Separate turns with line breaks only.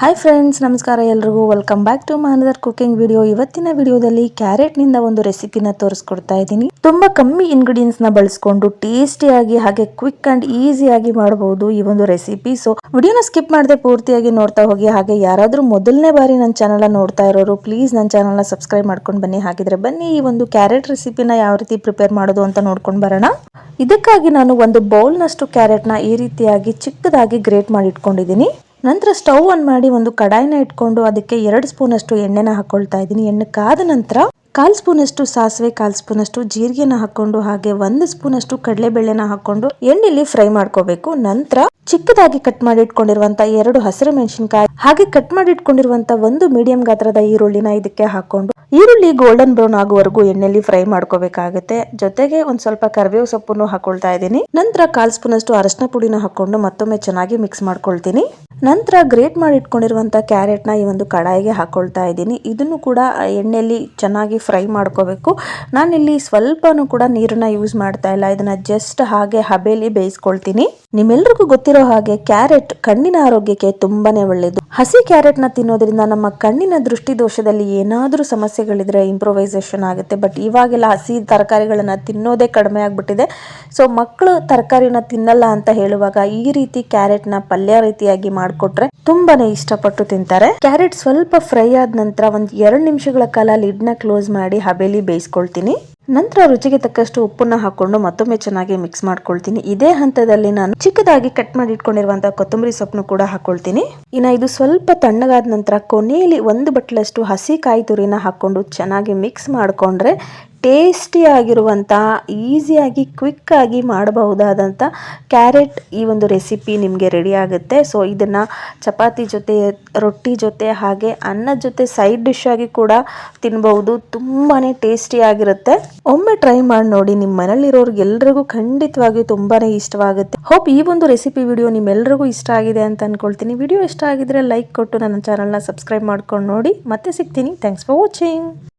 Hi friends ನಮಸ್ಕಾರ ಎಲ್ರಿಗೂ. Welcome back to ಮಾನದರ್ ಕುಕಿಂಗ್ ವಿಡಿಯೋ ಇವತ್ತಿನ ವಿಡಿಯೋದಲ್ಲಿ ಕ್ಯಾರೆಟ್ನಿಂದ ಒಂದು ರೆಸಿಪಿನ ತೋರಿಸ್ಕೊಡ್ತಾ ಇದ್ದೀನಿ. ತುಂಬಾ ಕಮ್ಮಿ ಇಂಗ್ರೀಡಿಯೆಂಟ್ಸ್ನ ಬಳಸ್ಕೊಂಡು ಟೇಸ್ಟಿಯಾಗಿ ಹಾಗೆ ಕ್ವಿಕ್ ಅಂಡ್ ಈಸಿಯಾಗಿ ಮಾಡಬಹುದು ಈ ಒಂದು ರೆಸಿಪಿ ಸೊ ವಿಡಿಯೋನ ಸ್ಕಿಪ್ ಮಾಡದೆ ಪೂರ್ತಿಯಾಗಿ ನೋಡ್ತಾ ಹೋಗಿ. ಹಾಗೆ ಯಾರಾದ್ರೂ ಮೊದಲನೇ ಬಾರಿ ನನ್ನ ಚಾನಲ್ ನೋಡ್ತಾ ಇರೋರು ಪ್ಲೀಸ್ ನನ್ನ ಚಾನಲ್ನ ಸಬ್ಸ್ಕ್ರೈಬ್ ಮಾಡ್ಕೊಂಡು ಬನ್ನಿ. ಹಾಗಿದ್ರೆ ಬನ್ನಿ ಈ ಒಂದು ಕ್ಯಾರೆಟ್ ರೆಸಿಪಿನ ಯಾವ ರೀತಿ ಪ್ರಿಪೇರ್ ಮಾಡೋದು ಅಂತ ನೋಡ್ಕೊಂಡು ಬರೋಣ. ಇದಕ್ಕಾಗಿ ನಾನು ಒಂದು ಬೌಲ್ನಷ್ಟು ಕ್ಯಾರೆಟ್ನ ಈ ರೀತಿಯಾಗಿ ಚಿಕ್ಕದಾಗಿ ಗ್ರೇಟ್ ಮಾಡಿ ಇಟ್ಕೊಂಡಿದ್ದೀನಿ ನಂತರ ಸ್ಟವ್ ಆನ್ ಮಾಡಿ ಒಂದು ಕಡಾಯಿನ ಇಟ್ಕೊಂಡು ಅದಕ್ಕೆ ಎರಡು ಸ್ಪೂನ್ ಅಷ್ಟು ಎಣ್ಣೆನ ಹಾಕೊಳ್ತಾ ಇದ್ದೀನಿ. ಎಣ್ಣೆ ಕಾದ ನಂತರ ಕಾಲ್ ಸ್ಪೂನ್ ಅಷ್ಟು ಸಾಸಿವೆ, ಕಾಲ್ ಸ್ಪೂನ್ ಅಷ್ಟು ಜೀರಿಗೆನ ಹಾಕೊಂಡು ಹಾಗೆ ಒಂದು ಸ್ಪೂನ್ ಅಷ್ಟು ಕಡಲೆಬೇಳೆನ ಹಾಕೊಂಡು ಎಣ್ಣೆಲಿ ಫ್ರೈ ಮಾಡ್ಕೋಬೇಕು. ನಂತರ ಚಿಕ್ಕದಾಗಿ ಕಟ್ ಮಾಡಿ ಇಟ್ಕೊಂಡಿರುವಂತ ಎರಡು ಹಸಿರು ಮೆಣಸಿನಕಾಯಿ, ಹಾಗೆ ಕಟ್ ಮಾಡಿ ಇಟ್ಕೊಂಡಿರುವಂತ ಒಂದು ಮೀಡಿಯಂ ಗಾತ್ರದ ಈರುಳ್ಳಿನ ಇದಕ್ಕೆ ಹಾಕೊಂಡು ಈರುಳ್ಳಿ ಗೋಲ್ಡನ್ ಬ್ರೌನ್ ಆಗುವವರೆಗೂ ಎಣ್ಣೆಲಿ ಫ್ರೈ ಮಾಡ್ಕೋಬೇಕಾಗುತ್ತೆ. ಜೊತೆಗೆ ಒಂದ್ ಸ್ವಲ್ಪ ಕರಿಬೇವು ಸೊಪ್ಪನ್ನು ಹಾಕೊಳ್ತಾ ಇದ್ದೀನಿ. ನಂತರ ಕಾಲ್ ಸ್ಪೂನ್ ಅಷ್ಟು ಅರಶಿನ ಪುಡಿನ ಹಾಕೊಂಡು ಮತ್ತೊಮ್ಮೆ ಚೆನ್ನಾಗಿ ಮಿಕ್ಸ್ ಮಾಡ್ಕೊಳ್ತೀನಿ. ನಂತರ ಗ್ರೇಟ್ ಮಾಡಿ ಇಟ್ಕೊಂಡಿರುವಂತ ಕ್ಯಾರೆಟ್ನ ಈ ಒಂದು ಕಡಾಯಿಗೆ ಹಾಕ್ಕೊಳ್ತಾ ಇದ್ದೀನಿ. ಇದನ್ನು ಕೂಡ ಎಣ್ಣೆಯಲ್ಲಿ ಚೆನ್ನಾಗಿ ಫ್ರೈ ಮಾಡ್ಕೋಬೇಕು. ನಾನಿಲ್ಲಿ ಸ್ವಲ್ಪನೂ ಕೂಡ ನೀರನ್ನ ಯೂಸ್ ಮಾಡ್ತಾ ಇಲ್ಲ. ಇದನ್ನ ಜಸ್ಟ್ ಹಾಗೆ ಹಬೇಲಿ ಬೇಯಿಸ್ಕೊಳ್ತೀನಿ. ನಿಮ್ಮೆಲ್ರಿಗೂ ಗೊತ್ತಿರೋ ಹಾಗೆ ಕ್ಯಾರೆಟ್ ಕಣ್ಣಿನ ಆರೋಗ್ಯಕ್ಕೆ ತುಂಬಾನೇ ಒಳ್ಳೆಯದು ಹಸಿ ಕ್ಯಾರೆಟ್ನ ತಿನ್ನೋದ್ರಿಂದ ನಮ್ಮ ಕಣ್ಣಿನ ದೃಷ್ಟಿ ದೋಷದಲ್ಲಿ ಏನಾದರೂ ಸಮಸ್ಯೆಗಳಿದ್ರೆ ಇಂಪ್ರೂವೈಸೇಷನ್ ಆಗುತ್ತೆ. ಬಟ್ ಇವಾಗೆಲ್ಲ ಹಸಿ ತರಕಾರಿಗಳನ್ನು ತಿನ್ನೋದೇ ಕಡಿಮೆ ಆಗಿಬಿಟ್ಟಿದೆ. ಸೊ ಮಕ್ಕಳು ತರಕಾರಿನ ತಿನ್ನಲ್ಲ ಅಂತ ಹೇಳುವಾಗ ಈ ರೀತಿ ಕ್ಯಾರೆಟ್ನ ಪಲ್ಯ ರೀತಿಯಾಗಿ ಮಾಡಿಕೊಟ್ರೆ ತುಂಬಾನೇ ಇಷ್ಟಪಟ್ಟು ತಿಂತಾರೆ. ಕ್ಯಾರೆಟ್ ಸ್ವಲ್ಪ ಫ್ರೈ ಆದ ನಂತರ ಒಂದು ಎರಡು ನಿಮಿಷಗಳ ಕಾಲ ಲಿಡ್ನ ಕ್ಲೋಸ್ ಮಾಡಿ ಹಬೇಲಿ ಬೇಯಿಸ್ಕೊಳ್ತೀನಿ. ನಂತರ ರುಚಿಗೆ ತಕ್ಕಷ್ಟು ಉಪ್ಪನ್ನ ಹಾಕೊಂಡು ಮತ್ತೊಮ್ಮೆ ಚೆನ್ನಾಗಿ ಮಿಕ್ಸ್ ಮಾಡ್ಕೊಳ್ತೀನಿ. ಇದೇ ಹಂತದಲ್ಲಿ ನಾನು ಚಿಕ್ಕದಾಗಿ ಕಟ್ ಮಾಡಿ ಇಟ್ಕೊಂಡಿರುವಂತಹ ಕೊತ್ತಂಬರಿ ಸೊಪ್ಪನ್ನು ಕೂಡ ಹಾಕೊಳ್ತೀನಿ. ಇನ್ನ ಇದು ಸ್ವಲ್ಪ ತಣ್ಣಗಾದ ನಂತರ ಕೊನೆಯಲ್ಲಿ ಒಂದು ಬಟ್ಲಷ್ಟು ಹಸಿ ಕಾಯಿ ತುರಿನ ಹಾಕೊಂಡು ಚೆನ್ನಾಗಿ ಮಿಕ್ಸ್ ಮಾಡ್ಕೊಂಡ್ರೆ ಟೇಸ್ಟಿ ಆಗಿರುವಂತಹ ಈಸಿಯಾಗಿ, ಕ್ವಿಕ್ಕಾಗಿ ಮಾಡಬಹುದಾದಂಥ ಕ್ಯಾರೆಟ್ ಈ ಒಂದು ರೆಸಿಪಿ ನಿಮಗೆ ರೆಡಿ ಆಗುತ್ತೆ. ಸೊ, ಇದನ್ನು ಚಪಾತಿ ಜೊತೆ, ರೊಟ್ಟಿ ಜೊತೆ, ಹಾಗೆ ಅನ್ನದ ಜೊತೆ ಸೈಡ್ ಡಿಶ್ ಆಗಿ ಕೂಡ ತಿನ್ಬಹುದು. ತುಂಬಾ ಟೇಸ್ಟಿಯಾಗಿರುತ್ತೆ. ಒಮ್ಮೆ ಟ್ರೈ ಮಾಡಿ ನೋಡಿ ನಿಮ್ಮ ಮನೇಲಿರೋರಿಗೆ ಎಲ್ರಿಗೂ ಖಂಡಿತವಾಗಿಯೂ ತುಂಬಾ ಇಷ್ಟವಾಗುತ್ತೆ. ಹೋಪ್ ಈ ಒಂದು ರೆಸಿಪಿ ವಿಡಿಯೋ ನಿಮ್ಮೆಲ್ಲರಿಗೂ ಇಷ್ಟ ಆಗಿದೆ ಅಂತ ಅನ್ಕೊಳ್ತೀನಿ. ವಿಡಿಯೋ ಇಷ್ಟ ಆಗಿದ್ರೆ ಲೈಕ್ ಕೊಟ್ಟು ನನ್ನ ಚಾನಲ್ನ ಸಬ್ಸ್ಕ್ರೈಬ್ ಮಾಡ್ಕೊಂಡು ನೋಡಿ. ಮತ್ತೆ ಸಿಗ್ತೀನಿ. Thanks for watching.